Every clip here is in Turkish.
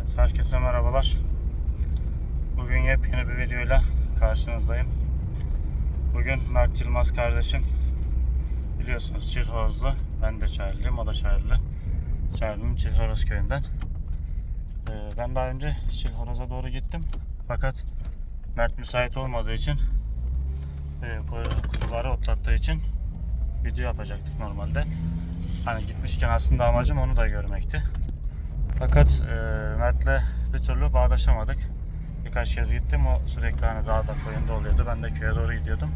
Evet, herkese merhabalar. Bugün yepyeni bir videoyla karşınızdayım. Bugün Mert Yılmaz kardeşim. Biliyorsunuz Çirhorozlu. Ben de Çayırlıyım, o da Çayırlı. Çayırlı'nın Çirhoroz köyünden. Ee, ben daha önce Çirhoroz'a doğru gittim. Fakat Mert müsait olmadığı için e, bu kuzuları otlattığı için video yapacaktık normalde. Hani gitmişken aslında amacım onu da görmekti. Fakat e, Mert'le bir türlü bağdaşamadık. Birkaç kez gittim. O sürekli hani dağda koyunda oluyordu. Ben de köye doğru gidiyordum.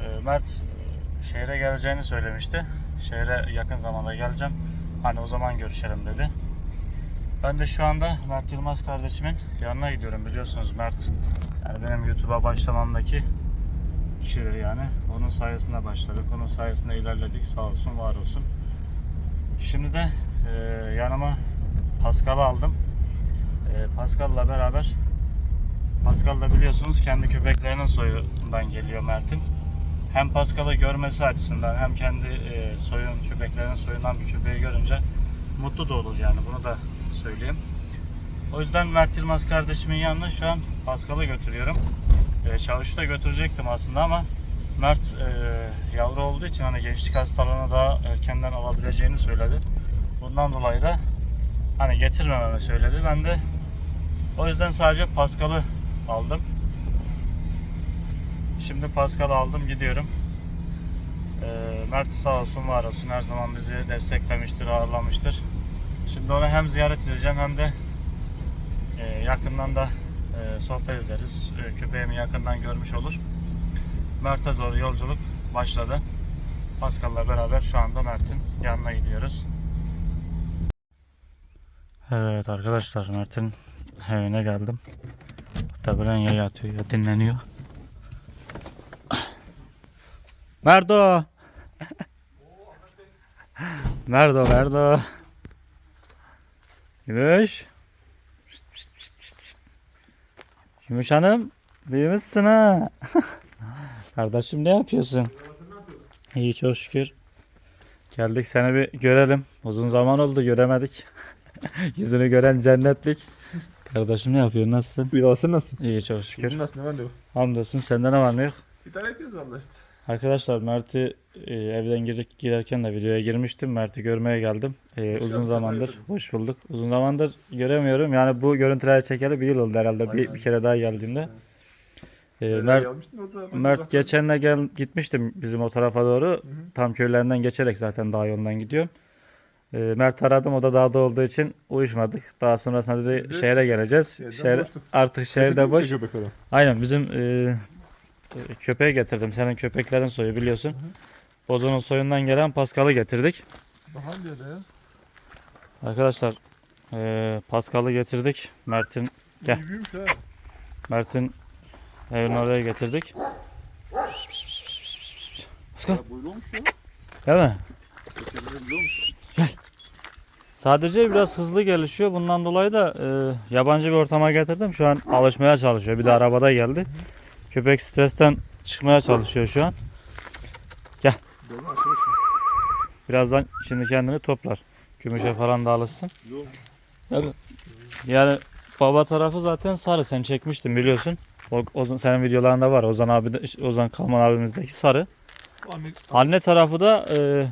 E, Mert e, şehre geleceğini söylemişti. Şehre yakın zamanda geleceğim. Hani o zaman görüşelim dedi. Ben de şu anda Mert Yılmaz kardeşimin yanına gidiyorum. Biliyorsunuz Mert yani benim YouTube'a başlamamdaki kişidir yani. Onun sayesinde başladık. Onun sayesinde ilerledik. Sağ olsun, var olsun. Şimdi de e, yanıma Pascal'ı aldım. E, Pascal'la beraber Pascal da biliyorsunuz kendi köpeklerinin soyundan geliyor Mert'in. Hem Pascal'ı görmesi açısından hem kendi e, soyun köpeklerinin soyundan bir köpeği görünce mutlu da olur yani bunu da söyleyeyim. O yüzden Mert Yılmaz kardeşimin yanına şu an Pascal'ı götürüyorum. E, Çavuş'u da götürecektim aslında ama Mert e, yavru olduğu için hani gençlik hastalığını daha erkenden alabileceğini söyledi. Bundan dolayı da hani getirmememi söyledi. Ben de o yüzden sadece Pascal'ı aldım. Şimdi Pascal'ı aldım gidiyorum. E, Mert sağ olsun var olsun her zaman bizi desteklemiştir, ağırlamıştır. Şimdi onu hem ziyaret edeceğim hem de e, yakından da e, sohbet ederiz. E, köpeğimi yakından görmüş olur. Mert'e doğru yolculuk başladı. Pascal'la beraber şu anda Mert'in yanına gidiyoruz. Evet arkadaşlar Mert'in evine geldim. Muhtemelen ya yatıyor ya dinleniyor. Merdo! Merdo, Merdo. Gümüş. Pişt, pişt, pişt, pişt. Gümüş Hanım, büyümüşsün ha. Kardeşim ne yapıyorsun? İyi çok şükür. Geldik seni bir görelim. Uzun zaman oldu göremedik. Yüzünü gören cennetlik. Kardeşim ne yapıyorsun? Nasılsın? Bir sen nasılsın? İyi çok şükür. Şükür. Nasıl ne var ne yok? Hamdolsun sende ne var ne yok? İdare ediyoruz abla işte. Arkadaşlar Mert'i e, evden girip girerken de videoya girmiştim. Mert'i görmeye geldim. E, Hoş uzun zamandır. Hoş bulduk. Uzun zamandır göremiyorum. Yani bu görüntüleri çekeli bir yıl oldu herhalde. Bir, Aynen. bir kere daha geldiğimde. E, Mert Mert geçenle gel gitmiştim bizim o tarafa doğru. Tam köylerinden geçerek zaten dağ yolundan gidiyorum. Ee, Mert aradım o da dağda olduğu için uyuşmadık. Daha sonrasında dedi Şimdi şehre geleceğiz. şehirden Şehir, boştuk. artık şehirde boş. Aynen bizim e, e, köpeği getirdim. Senin köpeklerin soyu biliyorsun. Bozon'un soyundan gelen Paskal'ı getirdik. Daha ya. Arkadaşlar e, Paskal'ı getirdik. Mert'in Gel. İyi büyümüş ha. Mert'in evin oraya getirdik. Paskal Ya ya. değil mi? Köpeği böyle olmuş. Sadece biraz hızlı gelişiyor. Bundan dolayı da e, yabancı bir ortama getirdim. Şu an alışmaya çalışıyor. Bir de arabada geldi. Köpek stresten çıkmaya çalışıyor şu an. Şey. Birazdan şimdi kendini toplar. Gümüşe falan da alışsın. Yani, yani baba tarafı zaten sarı. Sen çekmiştin biliyorsun. O, o senin videolarında var. Ozan abi de, Ozan Kalman abimizdeki sarı. Anne. Anne tarafı da e,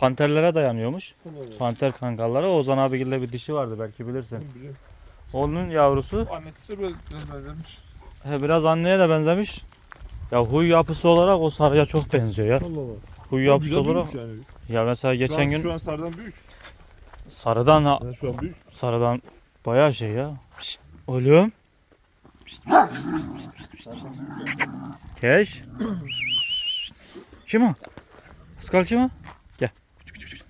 panterlere dayanıyormuş. Panter kangallara. Ozan abigilde bir dişi vardı belki bilirsin. Biliyorum. Onun yavrusu Annesi de böyle biraz benzemiş. He, biraz anneye de benzemiş. Ya huy yapısı olarak o sarıya çok benziyor ya. Allah Allah. Huy yapısı güzel olarak. büyümüş yani. Ya mesela Şu geçen an, gün Şu an sarıdan büyük. sarıdan ha- Yani şu an büyük. sarıdan bayağı şey ya. Şşt, oğlum. Keş. Kim o? Pascal kim o? Gel. Küçük küçük küçük.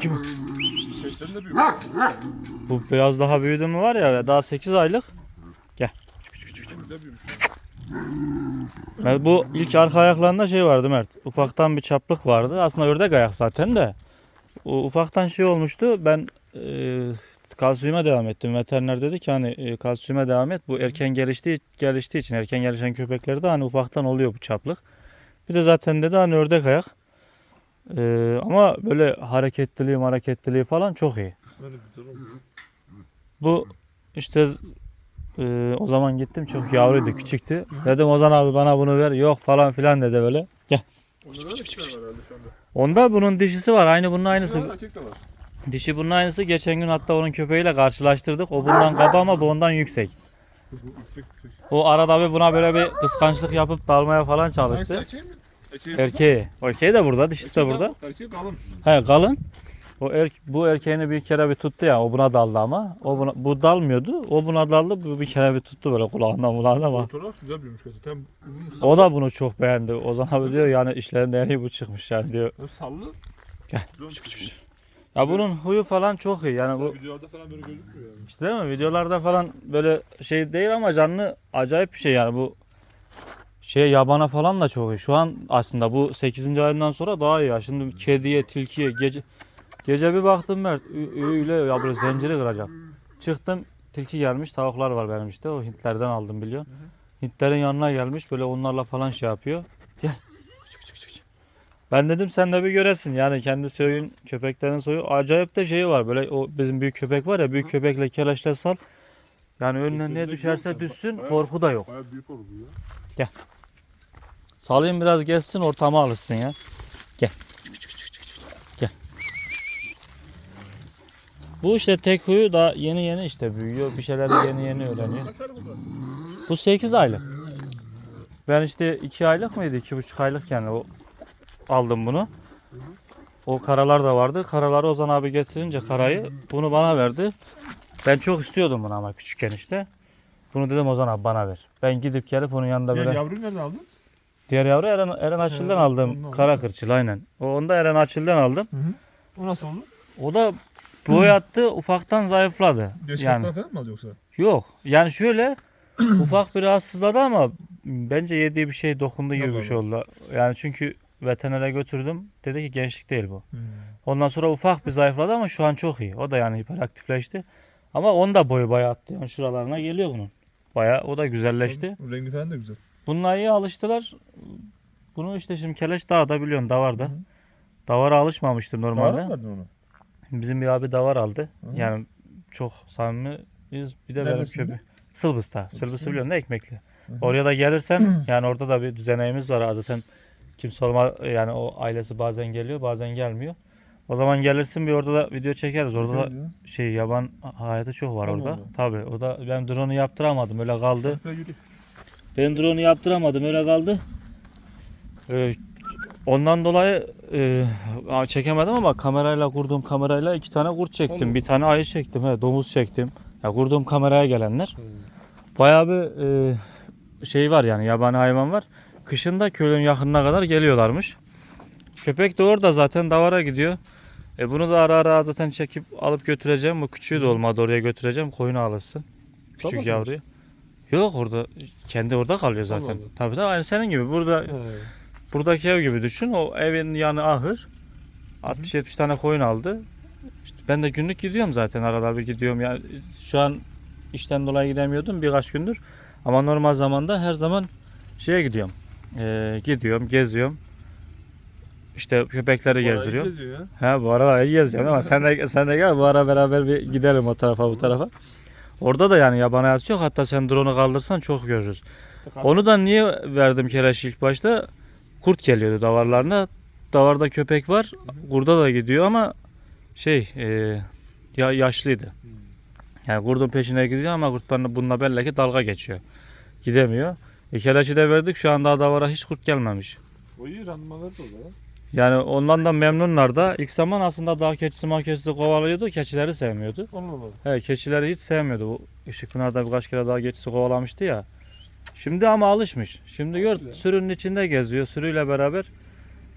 Kim o? Keşten de büyük. Bu biraz daha büyüdü mü var ya daha 8 aylık. Güzel büyümüş. Mert, bu ilk arka ayaklarında şey vardı Mert. Ufaktan bir çaplık vardı. Aslında ördek ayak zaten de. O ufaktan şey olmuştu. Ben e, kalsiyuma devam ettim. Veteriner dedi ki hani e, kalsiyuma devam et. Bu erken geliştiği geliştiği için erken gelişen köpeklerde hani ufaktan oluyor bu çaplık. Bir de zaten dedi hani ördek ayak. Ee, ama böyle hareketliliği hareketliliği falan çok iyi. Böyle güzel olmuş. Bu işte e, o zaman gittim çok yavruydu küçüktü. Dedim Ozan abi bana bunu ver. Yok falan filan dedi böyle. Gel. Onda da dişler var herhalde şu anda. Onda bunun dişisi var. Aynı bunun Dişi aynısı. var, var. Dişi bunun aynısı. Geçen gün hatta onun köpeğiyle karşılaştırdık. O bundan kaba ama bu ondan yüksek. O arada bir buna böyle bir kıskançlık yapıp dalmaya falan çalıştı. erkeği mi? Erkeği Erkeği. De burada. Dişisi de burada. Erkeği kalın. He kalın. O er, bu erkeğini bir kere bir tuttu ya. O buna daldı ama. O buna, bu dalmıyordu. O buna daldı. Bu bir kere bir tuttu böyle kulağından kulağından ama. Fotoğraf güzel büyümüş gerçekten. Uzun O da bunu çok beğendi. O zaman diyor yani işlerinde en iyi bu çıkmış yani diyor. Sallı. Gel. Güzel olmuş. Ya bunun huyu falan çok iyi. Yani bu videolarda falan böyle gözükmüyor yani. işte değil mi? Videolarda falan böyle şey değil ama canlı acayip bir şey yani bu şey yabana falan da çok iyi. Şu an aslında bu 8. ayından sonra daha iyi ya. Şimdi kediye, tilkiye gece gece bir baktım Mert öyle ya böyle zinciri kıracak. Çıktım tilki gelmiş tavuklar var benim işte o Hintlerden aldım biliyorsun. Hintlerin yanına gelmiş böyle onlarla falan şey yapıyor. Gel. Çık çık çık. Ben dedim sen de bir göresin yani kendi soyun köpeklerin soyu acayip de şeyi var böyle o bizim büyük köpek var ya büyük köpekle keleşle sal. Yani önüne ne düşerse ya. düşsün korku da yok. Baya büyük oldu bu ya. Salayım biraz geçsin ortama alışsın ya. Gel. Gel. Bu işte tek huyu da yeni yeni işte büyüyor. Bir şeyleri yeni yeni öğreniyor. Bu da? Bu 8 aylık. Ben işte 2 aylık mıydı? 2,5 aylık yani o aldım bunu. O karalar da vardı. Karaları Ozan abi getirince karayı bunu bana verdi. Ben çok istiyordum bunu ama küçükken işte. Bunu dedim Ozan abi bana ver. Ben gidip gelip onun yanında böyle... yavruyu nereden aldın? Diğer yavru Eren, Eren Açıl'dan He, aldım. Kara kırçıl aynen. O onu da Eren Açıl'dan aldım. Hı hı. O nasıl oldu? O da boy attı ufaktan zayıfladı. Yaş yani falan mı aldı yoksa? yok. Yani şöyle ufak bir rahatsızladı ama bence yediği bir şey dokundu gibi bir şey oldu. Yani çünkü veterinere götürdüm. Dedi ki gençlik değil bu. Ondan sonra ufak bir zayıfladı ama şu an çok iyi. O da yani hiperaktifleşti. Ama onun da boyu bayağı attı. Yani şuralarına geliyor bunun. Bayağı o da güzelleşti. Tabii, Rengi falan da güzel. Bununla iyi alıştılar. Bunu işte şimdi keleş dağda biliyorsun davarda. Hı. Davara alışmamıştır Normalde. normalde. mı onu? Bizim bir abi davar aldı. Hı. Yani çok samimiyiz. Bir de benim köpeğim. Sırbıs'ta. Sırbıs'ı Sırbıs'ta. biliyorsun da ekmekli. Hı. Oraya da gelirsen yani orada da bir düzeneğimiz var. Zaten kimse olma yani o ailesi bazen geliyor bazen gelmiyor. O zaman gelirsin bir orada da video çekeriz. Orada da ya. şey yaban hayatı çok var orada. Allah. Tabii o da ben drone'u yaptıramadım öyle kaldı. Ben drone'u yaptıramadım öyle kaldı. Ee, ondan dolayı e, çekemedim ama kamerayla kurduğum kamerayla iki tane kurt çektim. Allah. Bir tane ayı çektim. He, domuz çektim. Ya kurduğum kameraya gelenler. Bayağı bir e, şey var yani yabani hayvan var. Kışında köyün yakınına kadar geliyorlarmış. Köpek de orada zaten davara gidiyor. E bunu da ara ara zaten çekip alıp götüreceğim. Bu küçüğü de olmadı oraya götüreceğim. Koyuna alışsın. Küçük Babası yavruyu. Yok orada kendi orada kalıyor zaten. Allah. Tabii tabii aynı senin gibi. Burada buradaki ev gibi düşün. O evin yanı ahır. 60-70 tane koyun aldı. İşte ben de günlük gidiyorum zaten arada bir gidiyorum. Yani şu an işten dolayı gidemiyordum birkaç gündür. Ama normal zamanda her zaman şeye gidiyorum. Ee, gidiyorum, geziyorum. İşte köpekleri gezdiriyorum. Geziyor ya. Ha bu aralar iyi geziyorsun ama sen de sen de gel bu ara beraber bir gidelim o tarafa bu tarafa. Orada da yani yaban hayatı çok. Hatta sen drone'u kaldırsan çok görürüz. Onu da niye verdim keleş ilk başta? Kurt geliyordu davarlarına. Davarda köpek var. Kurda da gidiyor ama şey e, ya yaşlıydı. Yani kurdun peşine gidiyor ama kurt bununla belli ki dalga geçiyor. Gidemiyor. E, keleşi de verdik. Şu anda davara hiç kurt gelmemiş. O iyi randımanları da ya. Yani ondan da memnunlar da. İlk zaman aslında dağ keçisi makesi kovalıyordu. Keçileri sevmiyordu. Allah Allah. He, keçileri hiç sevmiyordu. Bu Işıkpınar'da birkaç kere daha keçisi kovalamıştı ya. Şimdi ama alışmış. Şimdi gör sürünün içinde geziyor. Sürüyle beraber.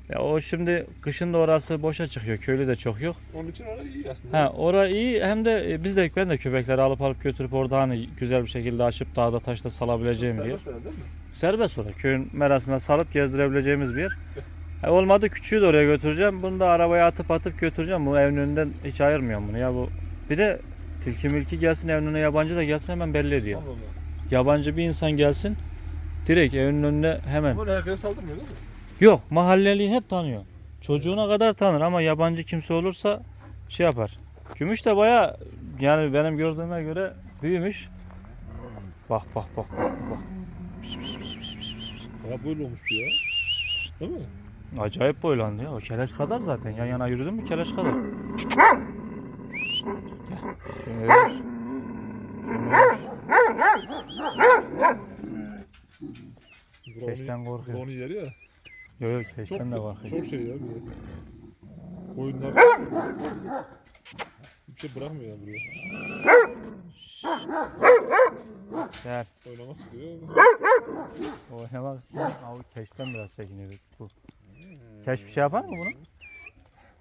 Ya o şimdi kışın da orası boşa çıkıyor. Köylü de çok yok. Onun için orası iyi aslında. Ha ora iyi hem de e, biz de ben de köpekleri alıp alıp götürüp orada hani güzel bir şekilde açıp dağda taşta salabileceğim bir yer. Serbest herhalde değil mi? Serbest orada. Köyün merasına salıp gezdirebileceğimiz bir yer. E, olmadı küçüğü de oraya götüreceğim. Bunu da arabaya atıp atıp götüreceğim. Bu evin önünden hiç ayırmıyorum bunu ya bu. Bir de tilki milki gelsin evin önüne yabancı da gelsin hemen belli ediyor. Allah Allah. Yabancı bir insan gelsin direkt evin önüne hemen. Ama herkese saldırmıyor değil mi? Yok mahalleliği hep tanıyor. çocuğuna kadar tanır ama yabancı kimse olursa şey yapar. Gümüş de baya yani benim gördüğüme göre büyümüş. Bak bak bak bak bak. Ya böyle olmuş bu ya. Değil mi? Acayip boylandı ya. O keleş kadar zaten. Yan yana yürüdün mü keleş kadar. Gel. Brownie, Keşten korkuyor. Brownie yeri ya. Yok yok keşten de bakıyor. çok şey ya. Böyle. Koyunlar bir şey bırakmıyor ya buraya. Gel. Oynamak istiyor. Oynamak istiyorum. Abi keşten biraz çekiniyor bu. Keş bir şey yapar mı bunu?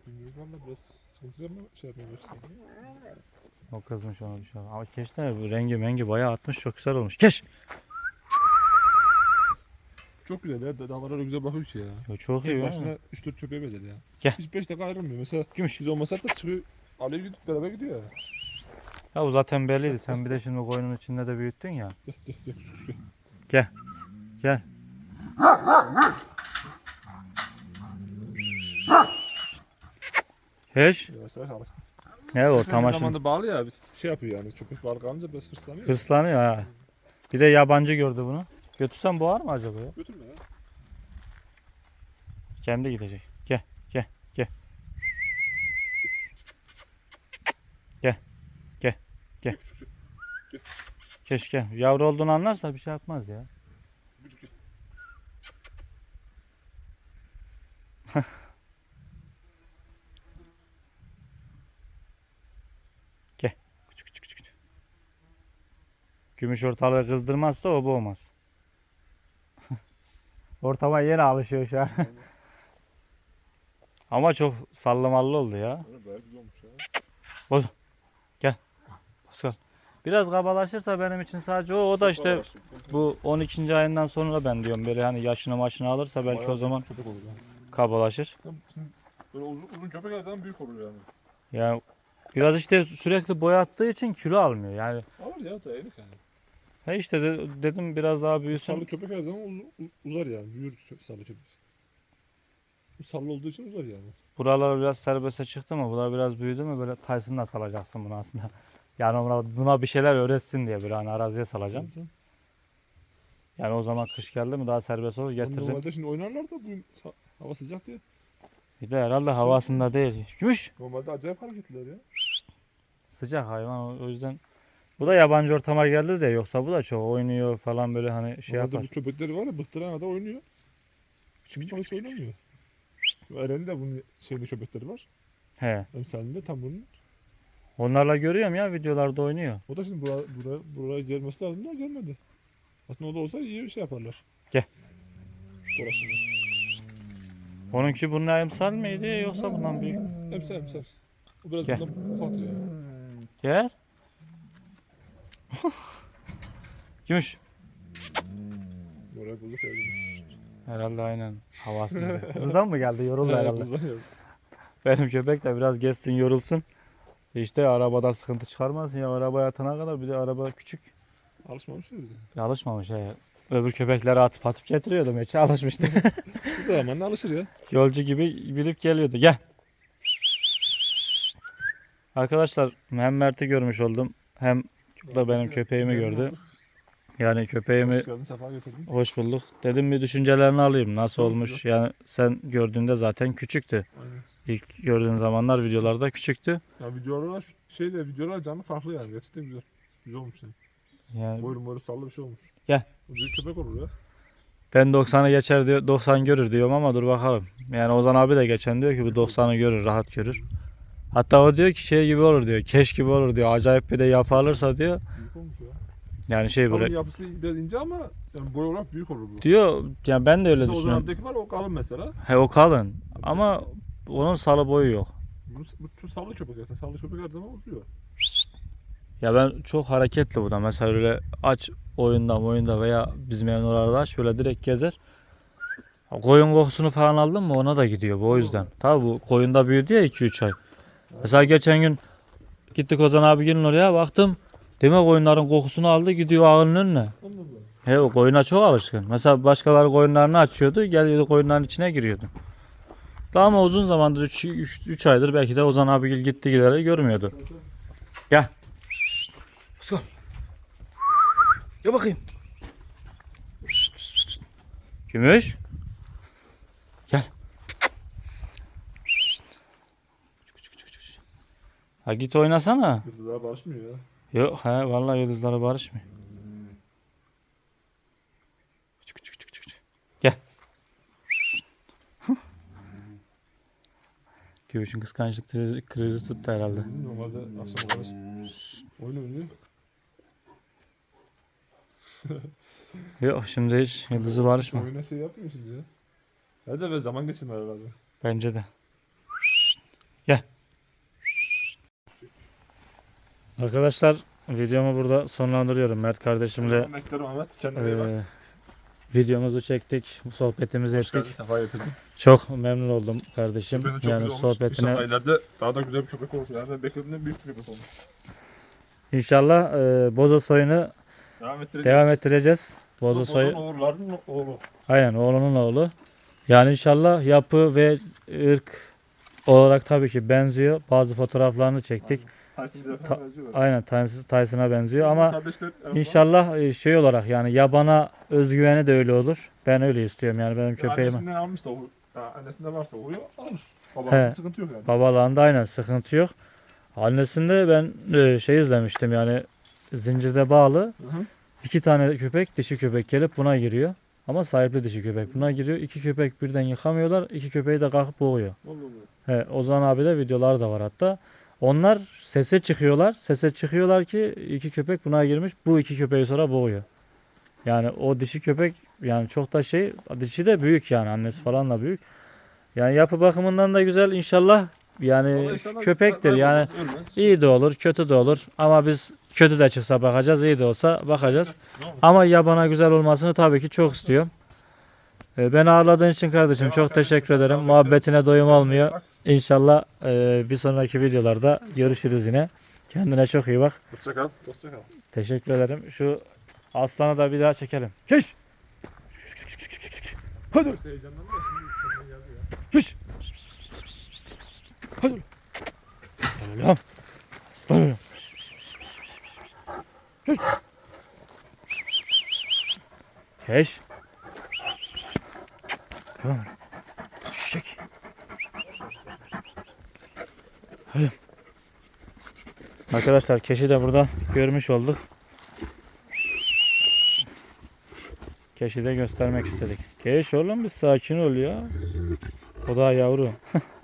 Bilmiyorum biraz sıkıntılı ama şey. O kızmış ona bir şey. Ama keşten bu rengi mengi bayağı atmış çok güzel olmuş. Keş. Çok güzel ya. Davalar öyle güzel bakıyor ki ya. Yo, çok iyi. Tek başına mi? 3-4 köpeğe bedel ya. Gel. Hiç 5 dakika ayrılmıyor. Mesela gümüş biz olmasak da çıkıyor. Alıyor gidiyor beraber gidiyor ya. Ya bu zaten belliydi. Sen bir de şimdi koyunun içinde de büyüttün ya. Gel gel gel Keş. Yavaş yavaş alıştı. Ne o Aynı tamaşın. zamanda bağlı ya. Biz şey yapıyor yani. Köpek bağlı kalınca biraz hırslanıyor. Hırslanıyor ha. Bir de yabancı gördü bunu. Götürsem boğar mı acaba ya? Götürme ya. Kendi gidecek. Gel, gel, gel. Gel, gel, gel. Keş gel. Yavru olduğunu anlarsa bir şey yapmaz ya. Gidip gel. Küçük küçük küçük. Gümüş ortalığı kızdırmazsa o boğmaz. Ortama yeni alışıyor şu an. Ama çok sallamallı oldu ya. Bayağı güzel olmuş ya. Pascal. Biraz kabalaşırsa benim için sadece o. O da işte bu 12. ayından sonra ben diyorum böyle hani yaşını maşını alırsa belki Bayağı o zaman köpek olur yani. kabalaşır. Böyle uzun, uzun köpek zaman büyük olur yani. Yani biraz işte sürekli boyattığı için kilo almıyor. Yani Alır ya dayanık yani. He işte de- dedim biraz daha büyüsün. Sarı köpek her zaman uz, uz- uzar yani. Büyür sarı köpek. Bu sarı olduğu için uzar yani. Buralar biraz serbeste çıktı mı? Buralar biraz büyüdü mü? Böyle Tyson'la salacaksın bunu aslında. Yani buna, buna bir şeyler öğretsin diye böyle hani araziye salacağım. Tamam. Yani o zaman kış geldi mi daha serbest olur Ama getireceğim. Normalde şimdi oynarlar da bugün hava sıcak diye. Bir de herhalde havasında değil. Gümüş. Normalde acayip hareketliler ya. Sıcak hayvan o yüzden. Bu da yabancı ortama geldi de yoksa bu da çok oynuyor falan böyle hani şey Normalde yapar. bu köpekleri var ya bıktıran kadar oynuyor. Hiç hiç oynamıyor. Eren'in de bunun şeyinde köpekleri var. He. Emsalinde tam bunun. Onlarla görüyorum ya videolarda oynuyor. O da şimdi buraya, buraya, buraya gelmesi lazım da gelmedi. Aslında o da olsa iyi bir şey yaparlar. Gel. Dolaşırlar. Onunki bunun emsal miydi yoksa bundan büyük? mü? Emsal emsal. O biraz Gel. bundan ufak ya. Gel. Gümüş. Buraya bozuk evlenmiş. Herhalde aynen havasında. Hızdan mı geldi? Yoruldu herhalde. Benim köpek de biraz gezsin yorulsun. İşte arabada sıkıntı çıkarmasın ya araba yatana kadar bir de araba küçük. Alışmamış. Ya Alışmamış ya. Öbür köpekleri atıp atıp getiriyordum hiç alışmıştı. Bir zamanla alışır ya. Yolcu gibi bilip geliyordu. Gel. Arkadaşlar hem Mert'i görmüş oldum hem da benim köpeğimi gördü. Yani köpeğimi Hoş geldin, sefa getirdin. hoş bulduk. Dedim bir düşüncelerini alayım. Nasıl olmuş? Yani sen gördüğünde zaten küçüktü. Aynen. İlk gördüğün zamanlar videolarda küçüktü. Ya videolar şeyde videolar canlı farklı yani. Gerçekten güzel. Güzel olmuş yani. Yani Boyun boyun sallı bir şey olmuş. Gel. Bu büyük köpek olur ya. ben 90'ı geçer diyor, 90 görür diyorum ama dur bakalım. Yani Ozan abi de geçen diyor ki bu 90'ı görür, rahat görür. Hatta o diyor ki şey gibi olur diyor. Keş gibi olur diyor. Acayip bir de yapı alırsa diyor. Büyük olmuş ya. Yani şey böyle yapısı biraz ince ama yani boy olarak büyük olur bu. diyor. Yani ben de öyle Mesela o düşünüyorum. dönemdeki var o kalın mesela. He o kalın ama onun salı boyu yok. Bu, bu çok sallı köpek zaten. Sallı köpek her zaman uzuyor. Ya ben çok hareketli bu da. Mesela öyle aç oyunda oyunda veya bizim evin oralarda aç böyle direkt gezer. Koyun kokusunu falan aldın mı ona da gidiyor bu o yüzden. Tabi bu koyunda büyüdü ya 2-3 ay. Mesela geçen gün gittik Ozan abi gelin oraya baktım. Demek koyunların kokusunu aldı gidiyor ağının önüne. He o koyuna çok alışkın. Mesela başkaları koyunlarını açıyordu geliyordu koyunların içine giriyordu. Daha ama uzun zamandır 3 aydır belki de Ozan abigil gitti giderek görmüyordu. Gel. Oscar. Gel bakayım. Gümüş. Gel. Ha git oynasana. Yıldızlar barışmıyor ya. Yok he vallahi yıldızları barışmıyor. Küçük küçük küçük küçük. Gel. Gümüşün kıskançlık krizi, tuttu herhalde. Normalde akşam kadar oyun oynuyor. Yok şimdi hiç yıldızı barışma. Oyuna şey yapmıyor şimdi ya. Hadi be zaman geçirme herhalde. Bence de. Gel. Arkadaşlar videomu burada sonlandırıyorum. Mert kardeşimle Beklerim Ahmet. Kendine iyi bak. e, videomuzu çektik. Sohbetimizi Hoş ettik. geldin. Sefa getirdin. Çok memnun oldum kardeşim. Çok Yani güzel olmuş. sohbetine İnşallah ileride daha da güzel bir köpek olur. Yani beklediğimden büyük bir köpek olur. İnşallah e, Bozo soyunu Devam ettireceğiz. devam ettireceğiz. Bozan soyu oğulların oğlu. aynen oğlunun oğlu. Yani inşallah yapı ve ırk olarak tabii ki benziyor. Bazı fotoğraflarını çektik. Tyson Ta- benziyorlar. Aynen Tyson- Tyson'a benziyor ama Kardeşler, inşallah e, şey olarak yani yabana özgüveni de öyle olur. Ben öyle istiyorum yani benim var. köpeğim. Annesinden almışsa o. Ya, annesinde varsa o alır. He. Babamın sıkıntı yok yani. Babalarında aynen sıkıntı yok. Annesinde ben e, şey izlemiştim yani zincirde bağlı Hı hı. iki tane köpek dişi köpek gelip buna giriyor. Ama sahipli dişi köpek buna giriyor. İki köpek birden yıkamıyorlar. iki köpeği de kalkıp boğuyor. Vallahi Allah. He, Ozan abi de videolar da var hatta. Onlar sese çıkıyorlar. Sese çıkıyorlar ki iki köpek buna girmiş. Bu iki köpeği sonra boğuyor. Yani o dişi köpek yani çok da şey dişi de büyük yani annesi falan da büyük. Yani yapı bakımından da güzel inşallah yani inşallah köpektir yani ölmez. iyi de olur kötü de olur ama biz kötü de çıksa bakacağız iyi de olsa bakacağız. Ama yabana güzel olmasını tabii ki çok istiyorum. Ee, Beni ağırladığın için kardeşim çok teşekkür ederim. Muhabbetine doyum olmuyor. İnşallah e, bir sonraki videolarda görüşürüz yine. Kendine çok iyi bak. Hoşça kal. Hoşça kal. Teşekkür ederim. Şu aslanı da bir daha çekelim. Geç. Hadi. Geç. Hadi. Selam. Aslanım. Geç. Geç. Tamam. Çek. Hadi. Arkadaşlar keşi de burada görmüş olduk. Keşi de göstermek istedik. Keş oğlum bir sakin ol ya. O daha yavru.